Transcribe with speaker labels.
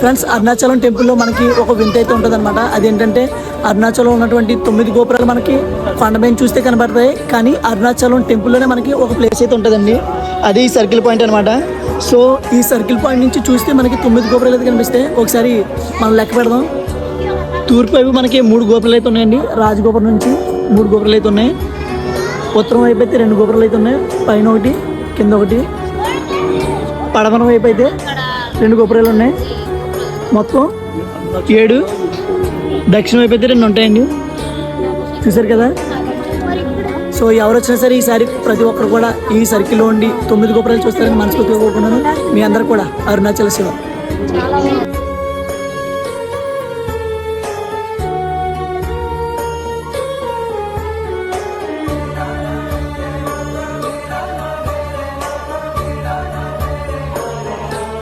Speaker 1: Friends Arunachalam టెంపుల్లో మనకి ఒక వింత అయితే ఉంటుంది అనమాట అదేంటంటే అరుణాచలం ఉన్నటువంటి తొమ్మిది గోపురాలు మనకి కొండపైన చూస్తే కనబడతాయి. కానీ అరుణాచలం టెంపుల్లోనే మనకి ఒక ప్లేస్ అయితే ఉంటుందండి. అది ఈ సర్కిల్ పాయింట్ అనమాట సో ఈ సర్కిల్ పాయింట్ నుంచి చూస్తే మనకి తొమ్మిది గోపురాలు అయితే కనిపిస్తాయి. ఒకసారి మనం లెక్క పెడదాం. తూర్పు వైపు మనకి మూడు గోపురాలు అయితే ఉన్నాయండి. రాజగోపురం నుంచి మూడు గోపురాలు అయితే ఉన్నాయి. ఉత్తరం వైపు అయితే రెండు గోపురాలు అయితే ఉన్నాయి. పైన ఒకటి కింద ఒకటి. పడమర వైపు అయితే రెండు గోపురాలు ఉన్నాయి. మొత్తం ఏడు. దక్షిణ వైపు అయితే రెండు ఉంటాయండి. చూసారు కదా? సో ఎవరు వచ్చినా సరే ఈసారి ప్రతి ఒక్కరు కూడా ఈ సర్కిల్లో ఉండి తొమ్మిది గోపురాలు చూస్తారని మనసుకు కోరుకున్నాను మీ అందరు కూడా అరుణాచల శివ.